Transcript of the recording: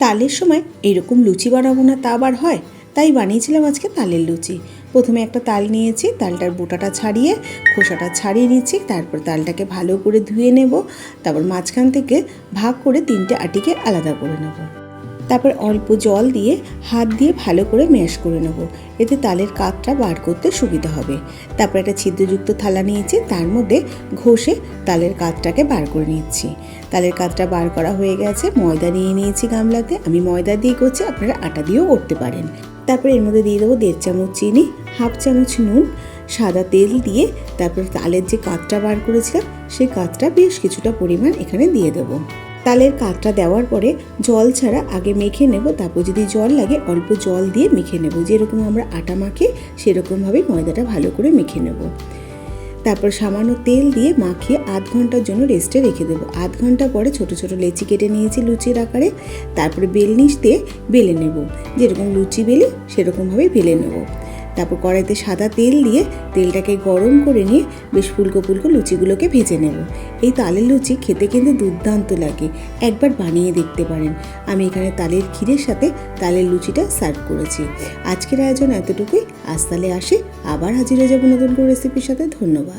তালের সময় এরকম লুচি বানাবো না, তা আবার হয়? তাই বানিয়েছিলাম আজকে তালের লুচি। প্রথমে একটা তাল নিয়েছি, তালটার বোটাটা ছাড়িয়ে, খোসাটা ছাড়িয়ে নিচ্ছি, তারপর তালটাকে ভালো করে ধুয়ে নেব, তারপর মাঝখান থেকে ভাগ করে তিনটে আটিকে আলাদা করে নেব। তারপর অল্প জল দিয়ে হাত দিয়ে ভালো করে ম্যাশ করে নেব। এতে তালের কাঠটা বার করতে সুবিধা হবে। তারপর একটা ছিদ্রযুক্ত থালা নিয়েছি, তার মধ্যে ঘষে তালের কাঠটাকে বার করে নিচ্ছি। তালের কাঠটা বার করা হয়ে গেছে, ময়দা নিয়ে নিয়েছি গামলাতে। আমি ময়দা দিয়ে করছি, আপনারা আটা দিয়েও করতে পারেন। তারপর এর মধ্যে দিয়ে দেবো দেড় চামচ চিনি, হাফ চামচ নুন, সাদা তেল দিয়ে তারপর তালের যে কাঠটা বার করেছিলাম, সেই কাঠটা বেশ কিছুটা পরিমাণ এখানে দিয়ে দেবো। তালের কাঠটা দেওয়ার পরে জল ছাড়া আগে মেখে নেব, তারপর যদি জল লাগে অল্প জল দিয়ে মেখে নেব। যেরকম আমরা আটা মাখি সেরকমভাবেই ময়দাটা ভালো করে মেখে নেব। তারপর সামান্য তেল দিয়ে মাখিয়ে আধ ঘণ্টার জন্য রেস্টে রেখে দেবো। আধ ঘণ্টা পরে ছোট ছোট লেচি কেটে নিয়েছি লুচির আকারে। তারপরে বেলনিশ দিয়ে বেলে নেব। যেরকম লুচি বেলে সেরকমভাবেই বেলে নেব। তারপর কড়াইতে সাদা তেল দিয়ে তেলটাকে গরম করে নিয়ে বেশ ফুলকো ফুলকো লুচিগুলোকে ভেজে নেব। এই তালের লুচি খেতে কিন্তু দুর্দান্ত লাগে, একবার বানিয়ে দেখতে পারেন। আমি এখানে তালের ক্ষীরের সাথে তালের লুচিটা সার্ভ করেছি। আজকের আয়োজন এতটুকুই, আজ তালে আসে, আবার হাজির হয়ে যাব নতুন করে রেসিপির সাথে। ধন্যবাদ।